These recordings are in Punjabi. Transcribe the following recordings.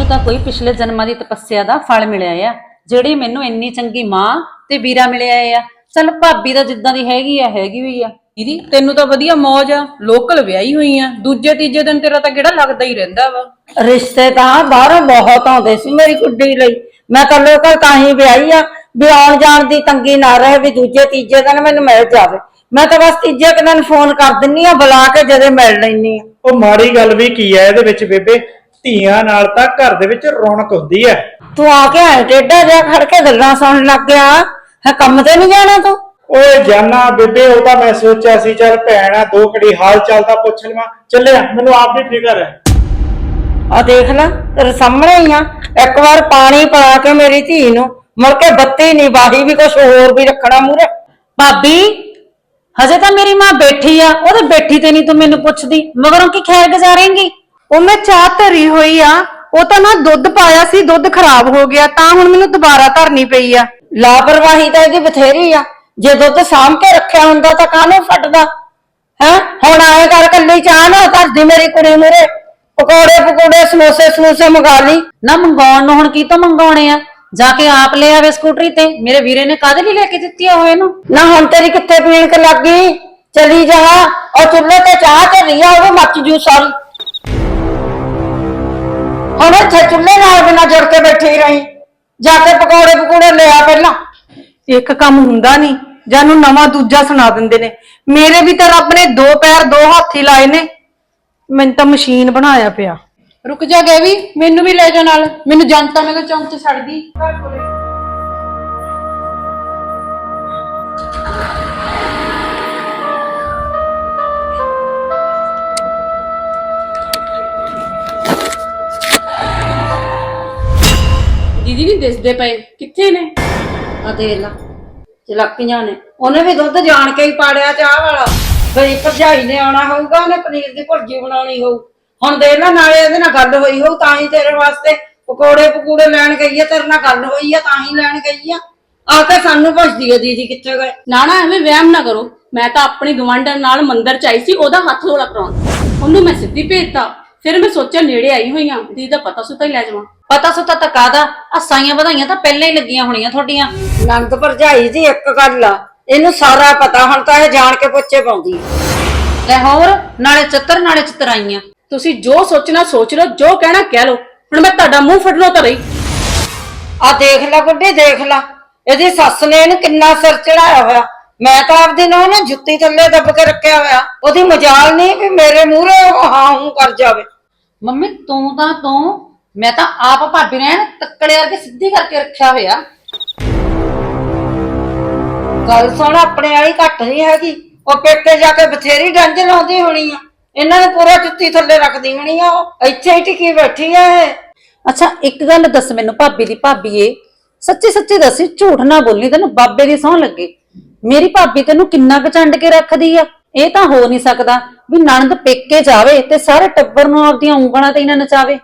ਮੈਨੂੰ ਤਾਂ ਕੋਈ ਪਿਛਲੇ ਜਨਮਾਂ ਦੀ ਤਪੱਸਿਆ ਦਾ ਫਲ ਮਿਲਿਆ ਆ। ਜਿਹੜੀ ਮੈਨੂੰ ਇੰਨੀ ਚੰਗੀ ਮਾਂ ਤੇ ਵੀਰਾ ਮਿਲਿਆ ਆ। ਚਲ ਭਾਬੀ ਦਾ ਜਿੱਦਾਂ ਦੀ ਹੈਗੀ ਆ ਹੈਗੀ ਵੀ ਆ। ਦੀਦੀ ਤੈਨੂੰ ਤਾਂ ਵਧੀਆ ਮੌਜ ਆ। ਲੋਕਲ ਵਿਆਹੀ ਹੋਈ ਆ। ਦੂਜੇ ਤੀਜੇ ਦਿਨ ਤੇਰਾ ਤਾਂ ਕਿਹੜਾ ਲੱਗਦਾ ਹੀ ਰਹਿੰਦਾ ਵਾ। ਰਿਸ਼ਤੇ ਤਾਂ ਬਾਹਰੋਂ ਬਹੁਤ ਆਉਂਦੇ ਸੀ ਮੇਰੀ ਕੁੜੀ ਲਈ। ਮੈਂ ਤਾਂ ਲੋਕਲ ਤਾਂ ਹੀ ਵਿਆਹੀ ਆ। ਵੀ ਆਉਣ ਜਾਣ ਦੀ ਤੰਗੀ ਨਾ ਰਹੇ ਵੀ ਦੂਜੇ ਤੀਜੇ ਦਿਨ ਮੈਨੂੰ ਮਿਲ ਜਾਵੇ। ਮੈਂ ਤਾਂ ਬਸ ਤੀਜੇ ਦਿਨ ਫੋਨ ਕਰ ਦਿੰਨੀ ਆ ਬੁਲਾ ਕੇ ਜਦੇ ਮਿਲ ਲੈਨੀ ਆ। ਉਹ ਮਾੜੀ ਗੱਲ ਵੀ ਕੀ ਹੈ ਇਹਦੇ ਵਿੱਚ ਬੇਬੇ? ਧੀਆਂ ਨਾਲ ਤਾਂ ਘਰ ਦੇ ਵਿੱਚ ਰੌਣਕ ਹੁੰਦੀ ਹੈ। ਤੂੰ ਆ ਕੇ ਐ ਟੇਡਾ ਜਿਹਾ ਖੜ ਕੇ ਗੱਲਾਂ ਸੁਣਨ ਲੱਗ ਗਿਆ। ਹੈ ਕੰਮ ਤੇ ਨਹੀਂ ਜਾਣਾ ਤੂੰ? ਓਏ ਜਾਨਾ ਬੇਬੇ ਉਹ ਤਾਂ ਮੈਂ ਸੋਚਿਆ ਸੀ ਚੱਲ ਭੈਣ ਆ ਦੋ ਘੜੀ ਹਾਲ ਚਾਲ ਤਾਂ ਪੁੱਛ ਲਵਾਂ। ਚੱਲਿਆ ਮੈਨੂੰ ਆਪ ਵੀ ਫਿਕਰ ਹੈ। ਆ ਦੇਖ ਲੈ ਤੇਰੇ ਸਾਹਮਣੇ ਹੀ ਆ। ਇੱਕ ਵਾਰ ਪਾਣੀ ਪਿਲਾ ਕੇ ਮੇਰੀ ਧੀ ਨੂੰ ਮੁੜ ਕੇ ਬੱਤੀ ਨਹੀਂ ਬਾਹੀ ਵੀ ਕੁਝ ਹੋਰ ਵੀ ਰੱਖਣਾ ਮੂਰੇ ਭਾਬੀ ਹਜੇ ਤਾਂ ਮੇਰੀ ਮਾਂ ਬੈਠੀ ਆ ਉਹਦੇ ਬੈਠੀ ਤੇ ਨਹੀਂ ਤੂੰ ਮੈਨੂੰ ਪੁੱਛਦੀ। ਮਗਰੋਂ ਕੀ ਖੈਰ ਗੁਜ਼ਾਰੇਂਗੀ? ਉਹ ਮੈਂ ਚਾਹ ਧਰੀ ਹੋਈ ਆ ਉਹ ਤਾਂ ਨਾ ਦੁੱਧ ਪਾਇਆ ਸੀ ਦੁੱਧ ਖਰਾਬ ਹੋ ਗਿਆ ਤਾਂ ਹੁਣ ਮੈਨੂੰ ਦੁਬਾਰਾ ਧਰਨੀ ਪਈ ਆ। ਲਾਪਰਵਾਹੀ ਤਾਂ ਇਹਦੀ ਬਥੇਰੀ ਆ। ਜੇ ਦੁੱਧ ਸਾਂਭ ਕੇ ਰੱਖਿਆ ਹੁੰਦਾ ਤਾਂ ਕਾਹਨੂੰ ਫਟਦਾ? ਹੈ? ਹੁਣ ਆਏ ਕਰ ਕੱਲੀ ਚਾਹ ਨਾ ਧਰਦੀ ਮੇਰੀ ਕੁੜੀ ਮੂਰੇ। ਪਕੌੜੇ ਪਕੌੜੇ ਸਮੋਸੇ ਸਮੋਸੇ ਮੰਗਾ ਲਈ। ਨਾ ਮੰਗਾਉਣ ਨੂੰ ਹੁਣ ਕੀ ਤੋਂ ਮੰਗਾਉਣੇ ਆ? ਜਾ ਕੇ ਆਪ ਲੈ ਆਵੇ ਸਕੂਟਰੀ ਤੇ। ਮੇਰੇ ਵੀਰੇ ਨੇ ਕਾਹਦੇ ਲਈ ਲੈ ਕੇ ਦਿੱਤੀ ਆ ਉਹ ਇਹਨੂੰ? ਨਾ ਹੁਣ ਤੇਰੀ ਕਿੱਥੇ ਪੀਣ ਕ ਲੱਗੀ ਚਲੀ ਜਾ। ਉਹ ਚੁੱਲ੍ਹੇ ਤੇ ਚਾਹ ਤੇ ਰਿਆ ਉਹ ਵੀ ਮੱਚ ਜੂ ਸਾਰੀ। ਹੁਣ ਇੱਥੇ ਚੁੱਲ੍ਹੇ ਨਾਲ ਬਿਨਾ ਜੁੜ ਕੇ ਬੈਠੀ ਰਹੀ। ਜਾ ਕੇ ਪਕੌੜੇ ਪਕੌੜੇ ਲਿਆ ਪਹਿਲਾਂ। ਇੱਕ ਕੰਮ ਹੁੰਦਾ ਨਹੀਂ ਜਾਨੂੰ ਨਵਾਂ ਦੂਜਾ ਸੁਣਾ ਦਿੰਦੇ ਨੇ। ਮੇਰੇ ਵੀ ਤਾਂ ਰੱਬ ਨੇ ਦੋ ਪੈਰ ਦੋ ਹੱਥ ਹੀ ਲਾਏ ਨੇ। ਮੈਨੂੰ ਤਾਂ ਮਸ਼ੀਨ ਬਣਾਇਆ ਪਿਆ। ਰੁਕ ਜਾ ਗਏ ਵੀ ਮੈਨੂੰ ਵੀ ਲੈ ਜਾ ਨਾਲ। ਮੈਨੂੰ ਜਨਤਾ ਨਗਰ ਚੌਂਕ 'ਚ ਛੱਡ ਦੀ। ਨਹੀਂ ਦਿਸਦੇ ਪਏ। ਕਿੱਥੇ ਨੇ? ਆ ਦੇਖ ਲਾ। ਚਲਾਕੀਆਂ ਨੇ। ਉਹਨੇ ਵੀ ਦੁੱਧ ਜਾਣ ਕੇ ਹੀ ਪਾੜਿਆ ਚਾਹ ਵਾਲਾ। ਬਈ ਭਰਜਾਈ ਨੇ ਆਉਣਾ ਹੋਊਗਾ, ਉਹਨੇ ਪਨੀਰ ਦੀ ਭੁਰਜੀ ਬਣਾਉਣੀ ਹੋਊ। ਹੁਣ ਦੇਖ ਲੈ, ਨਾਲੇ ਇਹਦੇ ਨਾਲ ਗੱਲ ਹੋਈ ਹੋਊ, ਤਾਂ ਹੀ ਤੇਰੇ ਵਾਸਤੇ ਪਕੌੜੇ ਪਕੂੜੇ ਲੈਣ ਗਈ ਆ, ਤੇਰੇ ਨਾਲ ਗੱਲ ਹੋਈ ਆ, ਤਾਂ ਹੀ ਲੈਣ ਗਈ ਆ। ਆ ਕੇ ਸਾਨੂੰ ਪੁੱਛਦੀ ਆ ਦੀਦੀ ਕਿੱਥੇ ਗਏ। ਨਾ ਨਾ, ਐਵੇਂ ਵਹਿਮ ਨਾ ਕਰੋ। ਮੈਂ ਤਾਂ ਆਪਣੀ ਗਵੰਡਰ ਨਾਲ ਮੰਦਰ ਚ ਆਈ ਸੀ, ਉਹਦਾ ਹੱਥ ਧੋਲਾ ਕਰਾਉਣ। ਉਹਨੂੰ ਮੈਂ ਸਿੱਧੀ ਭੇਜਤਾ। ਫਿਰ ਮੈਂ ਸੋਚਿਆ ਨੇੜੇ ਆਈ ਹੋਈ ਆ, ਦੀਦੀ ਦਾ ਪਤਾ ਸੁਤਾ ਹੀ ਲੈ ਜਾਵਾਂ। ਪਤਾ ਸੁਤਾ ਤਾਂ ਕਾਦਾ ਅਸਾਈਆਂ ਵਧਾਈਆਂ ਤਾਂ ਪਹਿਲਾਂ ਹੀ ਲੱਗੀਆਂ ਹੋਣੀਆਂ ਤੁਹਾਡੀਆਂ। ਨੰਦ ਭਰਜਾਈ ਦੀ ਇੱਕ ਗੱਲ ਆ ਇਹਨੂੰ ਸਾਰਾ ਪਤਾ ਹੁਣ ਤਾਂ ਇਹ ਜਾਣ ਕੇ ਪੁੱਛੇ ਪਾਉਂਦੀ ਆ। ਲੈ ਹੋਰ ਨਾਲੇ ਚੱਤਰ ਨਾਲੇ ਚਤਰਾਈਆਂ। ਤੁਸੀਂ ਜੋ ਸੋਚਣਾ ਸੋਚ ਲਓ ਜੋ ਕਹਿਣਾ ਕਹਿ ਲਓ। ਹੁਣ ਮੈਂ ਤੁਹਾਡਾ ਮੂੰਹ ਫੜਨੋਂ ਤਾਂ ਰਹੀ। ਆ ਦੇਖ ਲੈ ਬੁੱਢੀ ਦੇਖ ਲੈ। ਇਹਦੀ ਸੱਸ ਨੇ ਇਹਨੂੰ ਕਿੰਨਾ ਸਿਰ ਚੜਾਇਆ ਹੋਇਆ। ਮੈਂ ਤਾਂ ਆਪਦੀ ਨੂੰ ਨਾ ਜੁੱਤੀ ਥੱਲੇ ਦੱਬ ਕੇ ਰੱਖਿਆ ਹੋਇਆ। ਉਹਦੀ ਮਜਾਲ ਨਹੀਂ ਵੀ ਮੇਰੇ ਮੂਹਰੇ ਉਹ ਹਾਂ ਹੂੰ ਕਰ ਜਾਵੇ। ਮੰਮੀ ਤੂੰ ਤਾਂ ਤੂੰ ਮੈਂ ਤਾਂ ਆਪ ਭਾਬੀ ਨੇ ਐਨ ਤੱਕੜੇ ਵਰਗੇ ਸਿੱਧੀ ਕਰਕੇ ਰੱਖਿਆ ਹੋਇਆ। ਗੱਲ ਸੁਣ ਆਪਣੇ ਵਾਲੀ ਘੱਟ ਨਹੀਂ ਹੈਗੀ। ਉਹ ਪੇਕੇ ਜਾ ਕੇ ਬਥੇਰੀ ਡੰਜ ਲਾਉਂਦੀ ਹੋਣੀ ਆ। ਇਹਨਾਂ ਨੂੰ ਪੂਰਾ ਜੁੱਤੀ ਥੱਲੇ ਰੱਖਦੀ ਹੋਣੀ ਆ ਉਹ। ਇੱਥੇ ਹੀ ਟਿਕੀ ਬੈਠੀ ਆ ਇਹ। ਅੱਛਾ ਇੱਕ ਗੱਲ ਦੱਸ ਮੈਨੂੰ ਭਾਬੀ ਦੀ ਭਾਬੀਏ ਸੱਚੀ ਸੱਚੀ ਦੱਸੀ ਝੂਠ ਨਾ ਬੋਲਣੀ ਤੈਨੂੰ ਬਾਬੇ ਦੀ ਸਹੁੰ ਲੱਗੇ। ਮੇਰੀ ਭਾਬੀ ਤੈਨੂੰ ਕਿੰਨਾ ਕੁ ਚੰਡ ਕੇ ਰੱਖਦੀ ਆ? ਇਹ ਤਾਂ ਹੋ ਨਹੀਂ ਸਕਦਾ ਵੀ ਨਣਦ ਪੇਕੇ ਜਾਵੇ ਤੇ ਸਾਰੇ ਟੱਬਰ ਨੂੰ ਆਪਦੀਆਂ ਉਂਗਲਾਂ ਤੇ ਹੀ ਨਾ ਨਚਾਵੇ।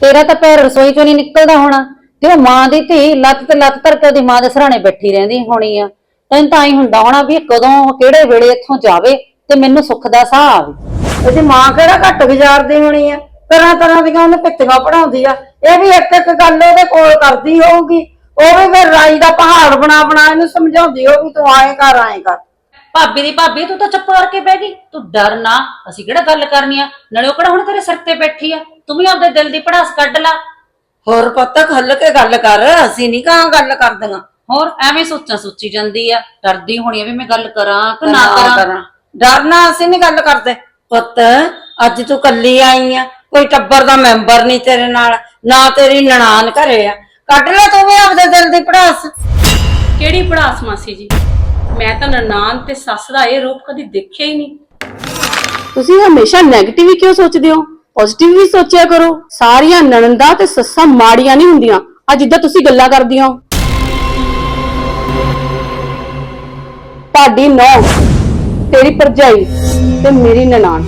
ਤੇਰਾ ਤਾਂ ਪੈਰ ਰਸੋਈ ਚੋਂ ਨਹੀਂ ਨਿਕਲਦਾ ਹੋਣਾ। ਤੇ ਉਹ ਮਾਂ ਦੀ ਧੀ ਲੱਤ ਤੇ ਲੱਤ ਧਰ ਕੇ ਉਹਦੀ ਮਾਂ ਦੇ ਸਰਾਣੇ ਬੈਠੀ ਰਹਿੰਦੀ ਹੋਣੀ ਆ, ਤੈਨੂੰ ਤਾਂ ਹੀ ਹੁੰਦਾ ਹੋਣਾ ਵੀ ਇਹ ਕਦੋਂ, ਕਿਹੜੇ ਵੇਲੇ ਇੱਥੋਂ ਜਾਵੇ ਤੇ ਮੈਨੂੰ ਸੁੱਖ ਦਾ ਸਾਹ ਆਵੇ ਉਹਦੀ ਮਾਂ ਕਿਹੜਾ ਘੱਟ ਗੁਜ਼ਾਰਦੀ ਹੋਣੀ ਆ? ਤਰ੍ਹਾਂ ਤਰ੍ਹਾਂ ਦੀਆਂ ਉਹਨੂੰ ਪਿੱਤੀਆਂ ਪੜਾਉਂਦੀ ਆ। ਇਹ ਵੀ ਇੱਕ ਇੱਕ ਗੱਲ ਉਹਦੇ ਕੋਲ ਕਰਦੀ ਹੋਊਗੀ। ਉਹ ਵੀ ਫਿਰ ਰਾਈ ਦਾ ਪਹਾੜ ਬਣਾ ਬਣਾ ਇਹਨੂੰ ਸਮਝਾਉਂਦੀ ਹੋਊਗੀ, ਤੂੰ ਆਏ ਕਰ ਆਏ ਕਰ। ਭਾਬੀ ਦੀ ਭਾਬੀ ਤੂੰ ਤਾਂ ਚੁੱਪ ਕਰਕੇ ਬਹਿ ਗਈ। ਤੂੰ ਡਰ ਨਾ ਅਸੀਂ ਕਿਹੜਾ ਗੱਲ ਕਰਨੀ ਆ? ਨਾਲੇ ਉਹ ਕਿਹੜਾ ਹੁਣ ਤੇਰੇ ਸਿਰ ਤੇ ਬੈਠੀ ਆ? ਤੂੰ ਵੀ ਆਪਦੇ ਦਿਲ ਦੀ ਪੜਾਸ ਕੱਢ ਲਾ। ਹੋਰ ਪੁੱਤ ਖੁੱਲ ਕੇ ਗੱਲ ਕਰ ਅਸੀਂ ਨਹੀਂ ਕਾਂ ਗੱਲ ਕਰਦੀਆਂ। ਹੋਰ ਐਵੇਂ ਸੋਚਾਂ ਸੋਚੀ ਜਾਂਦੀ ਆ। ਡਰਦੀ ਹੋਣੀ ਆ ਵੀ ਮੈਂ ਗੱਲ ਕਰਾਂ ਕਿ ਨਾ ਕਰਾਂ ਕਰਾਂ। ਡਰਨਾ ਅਸੀਂ ਨਹੀਂ ਗੱਲ ਕਰਦੇ। ਪੁੱਤ ਅੱਜ ਤੂੰ ਕੱਲੀ ਆਈ ਆ। ਕੋਈ ਟੱਬਰ ਦਾ ਮੈਂਬਰ ਨਹੀਂ ਤੇਰੇ ਨਾਲ ਨਾ ਤੇਰੀ ਨਨਾਣ ਘਰੇ ਆ। ਕੱਢ ਲੈ ਤੂੰ ਵੀ ਆਪਦੇ ਦਿਲ ਦੀ ਪੜਾਸ। ਕਿਹੜੀ ਪੜਾਸ ਮਾਸੀ ਜੀ? ਮੈਂ ਤਾਂ ਨਨਾਣ ਤੇ ਸੱਸ ਦਾ ਇਹ ਰੂਪ ਕਦੀ ਦੇਖਿਆ ਹੀ ਨਹੀਂ। ਤੁਸੀਂ ਹਮੇਸ਼ਾ 네ਗੇਟਿਵ ਹੀ ਕਿਉਂ ਸੋਚਦੇ ਹੋ? ਪੋਜ਼ਿਟਿਵ ਵੀ ਸੋਚਿਆ ਕਰੋ। ਸਾਰੀਆਂ ਨਣਦਾਂ ਤੇ ਸੱਸਾਂ ਮਾੜੀਆਂ ਨਹੀਂ ਹੁੰਦੀਆਂ। ਆ ਜਿੱਦਾਂ ਤੁਸੀਂ ਗੱਲਾਂ ਕਰਦੀਆਂ ਹੋ। ਤੁਹਾਡੀ ਨੌ, ਤੇਰੀ ਭਰਜਾਈ ਤੇ ਮੇਰੀ ਨਨਾਣ।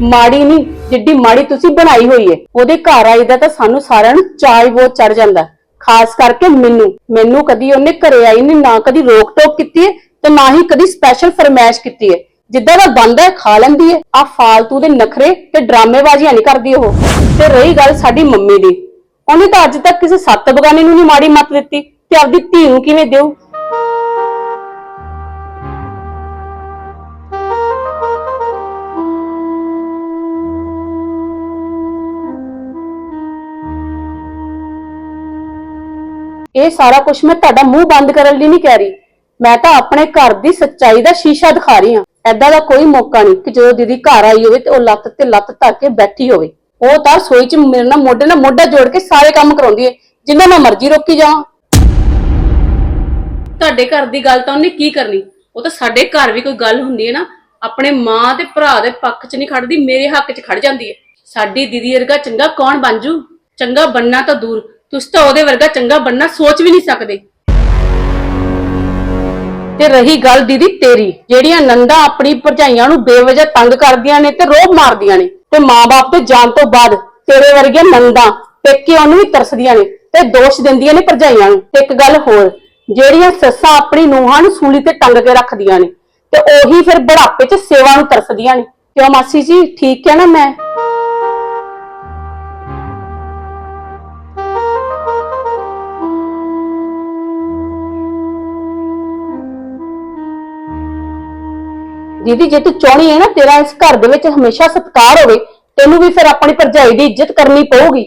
ਮਾੜੀ ਨਹੀਂ, ਜਿੱਡੀ ਮਾੜੀ ਤੁਸੀਂ ਬਣਾਈ ਹੋਈ ਏ। ਉਹਦੇ ਘਰ ਆਈਦਾ ਤਾਂ ਸਾਨੂੰ ਸਾਰਿਆਂ ਨੂੰ ਚਾਅ ਹੀ ਬਹੁਤ ਚੜ ਜਾਂਦਾ। ਖਾਸ ਕਰਕੇ ਮੈਨੂੰ। ਮੈਨੂੰ ਕਦੀ ਉਹਨੇ ਘਰੇ ਆਈ ਨੇ, ਨਾ ਕਦੀ ਰੋਕ ਟੋਕ ਕੀਤੀ ਏ ਤੇ ਨਾ ਹੀ ਕਦੀ ਸਪੈਸ਼ਲ ਫਰਮਾਇਸ਼ ਕੀਤੀ ਹੈ ਜਿੱਦਾਂ ਦਾ ਬੰਦਾ ਹੈ ਖਾ ਲੈਂਦੀ ਹੈ ਆ ਫਾਲਤੂ ਦੇ ਨਖਰੇ ਤੇ ਡਰਾਮੇਬਾਜ਼ੀਆਂ ਨਹੀਂ ਕਰਦੀ ਉਹ। ਤੇ ਰਹੀ ਗੱਲ ਸਾਡੀ ਮੰਮੀ ਦੀ। ਉਹਨੇ ਤਾਂ ਅੱਜ ਤੱਕ ਕਿਸੇ ਸੱਤ ਬਗਾਨੇ ਨੂੰ ਨਹੀਂ ਮਾੜੀ ਮੱਤ ਦਿੱਤੀ ਤੇ ਆਪਦੀ ਧੀ ਨੂੰ ਕਿਵੇਂ ਦੇਊ? ਇਹ ਸਾਰਾ ਕੁਝ ਮੈਂ ਤੁਹਾਡਾ ਮੂੰਹ ਬੰਦ ਕਰਨ ਲਈ ਨਹੀਂ ਕਹਿ ਰਹੀ। ਮੈਂ ਤਾਂ ਆਪਣੇ ਘਰ ਦੀ ਸੱਚਾਈ ਦਾ ਸ਼ੀਸ਼ਾ ਦਿਖਾ ਰਹੀ ਹਾਂ। ਐਦਾਂ ਦਾ ਕੋਈ ਮੌਕਾ ਨਹੀਂ ਕਿ ਜਦੋਂ ਦੀਦੀ ਘਰ ਆਈ ਹੋਵੇ ਤੇ ਉਹ ਲੱਤ ਤੇ ਲੱਤ ਧਰ ਕੇ ਬੈਠੀ ਹੋਵੇ। ਉਹ ਤਾਂ ਰਸੋਈ 'ਚ ਮੇਰੇ ਨਾਲ ਮੋਢੇ ਨਾਲ ਮੋਢਾ ਜੋੜ ਕੇ ਸਾਰੇ ਕੰਮ ਕਰਾਉਂਦੀ ਹੈ ਜਿੰਨਾ ਮੈਂ ਮਰਜ਼ੀ ਰੋਕੀ ਜਾਵਾਂ। ਤੁਹਾਡੇ ਘਰ ਦੀ ਗੱਲ ਤਾਂ ਉਹਨੇ ਕੀ ਕਰਨੀ? ਉਹ ਤਾਂ ਸਾਡੇ ਘਰ ਵੀ ਕੋਈ ਗੱਲ ਹੁੰਦੀ ਹੈ ਨਾ। ਆਪਣੇ ਮਾਂ ਤੇ ਭਰਾ ਦੇ ਪੱਖ 'ਚ ਨਹੀਂ ਖੜਦੀ, ਮੇਰੇ ਹੱਕ 'ਚ ਖੜ ਜਾਂਦੀ ਹੈ ਸਾਡੀ ਦੀਦੀ ਵਰਗਾ ਚੰਗਾ ਕੌਣ ਬਣ ਜੂ? ਚੰਗਾ ਬੰਨਾ ਤਾਂ ਦੂਰ। ਤੁਸੀਂ ਤਾਂ ਉਹਦੇ ਵਰਗਾ ਚੰਗਾ ਬੰਨਾ ਸੋਚ ਵੀ ਨਹੀਂ ਸਕਦੇ। ਤੇ ਰਹੀ ਗੱਲ ਦੀਦੀ ਤੇਰੀ, ਜਿਹੜੀਆਂ ਨੰਦਾ ਆਪਣੀ ਭਰਜਾਈਆਂ ਨੂੰ ਬੇਵਜ੍ਹਾ ਤੰਗ ਕਰਦੀਆਂ ਨੇ ਤੇ ਰੋਬ ਮਾਰਦੀਆਂ ਨੇ, ਤੇ ਮਾਂ-ਬਾਪ ਤੇ ਜਾਣ ਤੋਂ ਬਾਅਦ ਤੇਰੇ ਵਰਗੀਆਂ ਨੰਦਾ ਪੇਕੇ ਉਹਨੂੰ ਵੀ ਤਰਸਦੀਆਂ ਨੇ ਤੇ ਦੋਸ਼ ਦਿੰਦੀਆਂ ਨੇ ਭਰਜਾਈਆਂ ਨੂੰ। ਤੇ ਇੱਕ ਗੱਲ ਹੋਰ, ਜਿਹੜੀਆਂ ਸੱਸਾਂ ਆਪਣੀ ਨੂੰਹਾਂ ਨੂੰ ਸੂਲੀ ਤੇ ਟੰਗ ਕੇ ਰੱਖਦੀਆਂ ਨੇ, ਤੇ ਉਹੀ ਫਿਰ ਬੁਢਾਪੇ 'ਚ ਸੇਵਾ ਨੂੰ ਤਰਸਦੀਆਂ ਨੇ। ਕਿਉਂ ਮਾਸੀ ਜੀ, ਠੀਕ ਹੈ ਨਾ ਮੈਂ? ਦੀਦੀ, ਜੇ ਤੂੰ ਚਾਹਣੀ ਹੈ ਨਾ ਤੇਰਾ ਇਸ ਘਰ ਦੇ ਵਿੱਚ ਹਮੇਸ਼ਾ ਸਤਿਕਾਰ ਹੋਵੇ, ਤੈਨੂੰ ਵੀ ਫਿਰ ਆਪਣੀ ਭਰਜਾਈ ਦੀ ਇੱਜ਼ਤ ਕਰਨੀ ਪਊਗੀ।